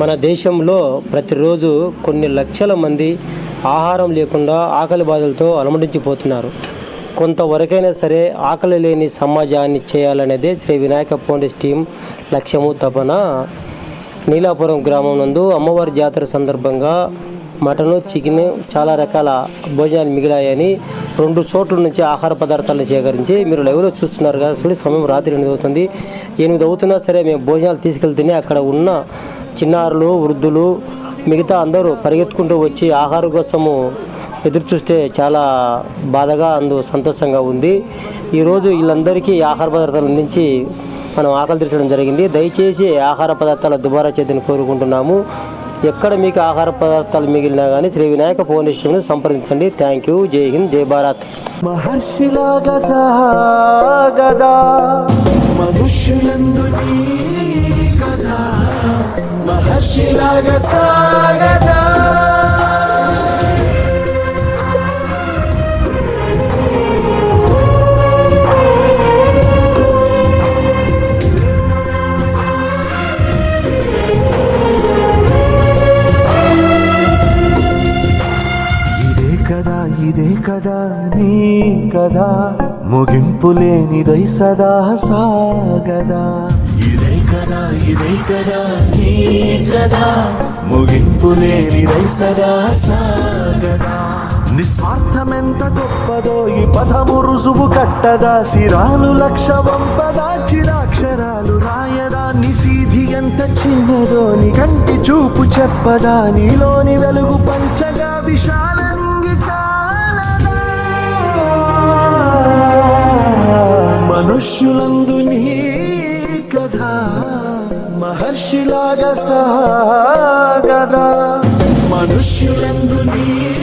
మన దేశంలో ప్రతిరోజు కొన్ని లక్షల మంది ఆహారం లేకుండా ఆకలి బాధలతో అలమటించిపోతున్నారు. కొంతవరకైనా సరే ఆకలి లేని సమాజాన్ని చేయాలనేదే శ్రీ వినాయక ఫౌండేషన్ టీం లక్ష్యము తపన. నీలాపురం గ్రామం నందు అమ్మవారి జాతర సందర్భంగా మటను చికెన్ చాలా రకాల భోజనాలు మిగిలాయని రెండు చోట్ల నుంచి ఆహార పదార్థాలను సేకరించి మీరు లైవ్లో చూస్తున్నారు కదా చూడండి సమయం రాత్రి ఎనిమిది అవుతుంది. ఎనిమిది అవుతున్నా సరే మేము భోజనాలు తీసుకెళ్తేనే అక్కడ ఉన్న చిన్నారులు వృద్ధులు మిగతా అందరూ పరిగెత్తుకుంటూ వచ్చి ఆహారం కోసము ఎదురు చూస్తే చాలా బాధగా అందు సంతోషంగా ఉంది. ఈరోజు వీళ్ళందరికీ ఆహార పదార్థాలు అందించి మనం ఆకలి తీర్చడం జరిగింది. దయచేసి ఆహార పదార్థాల దుబారా చేద్దని కోరుకుంటున్నాము. ఎక్కడ మీకు ఆహార పదార్థాలు మిగిలినా కానీ శ్రీ వినాయక ఫౌండేషన్ సంప్రదించండి. Thank you. జై హింద్ జై భారత్. మహర్షిలాగా మనుష్యులందు నీ సాగదా ఇదే కదా ఇదే కదా నీ కదా. ముగింపు లేనిదై సదా సాగదా. ఇదే కదా ఇదే కదా నీ కదా ముగింపు లేని సదా సాగదా. నిస్వార్థమెంత గొప్పదో ఈ పదము రుజువు కట్టదా సిరాలు లక్ష వంపదా చిరాక్షరాలు రాయదా నిసీధి ఎంత చిన్నదో నీ కంటి చూపు చెప్పదా నీలోని వెలుగు పంచగా విశాల నింగి మహర్షిలాగా సాగదా. మనుష్యులందు నీ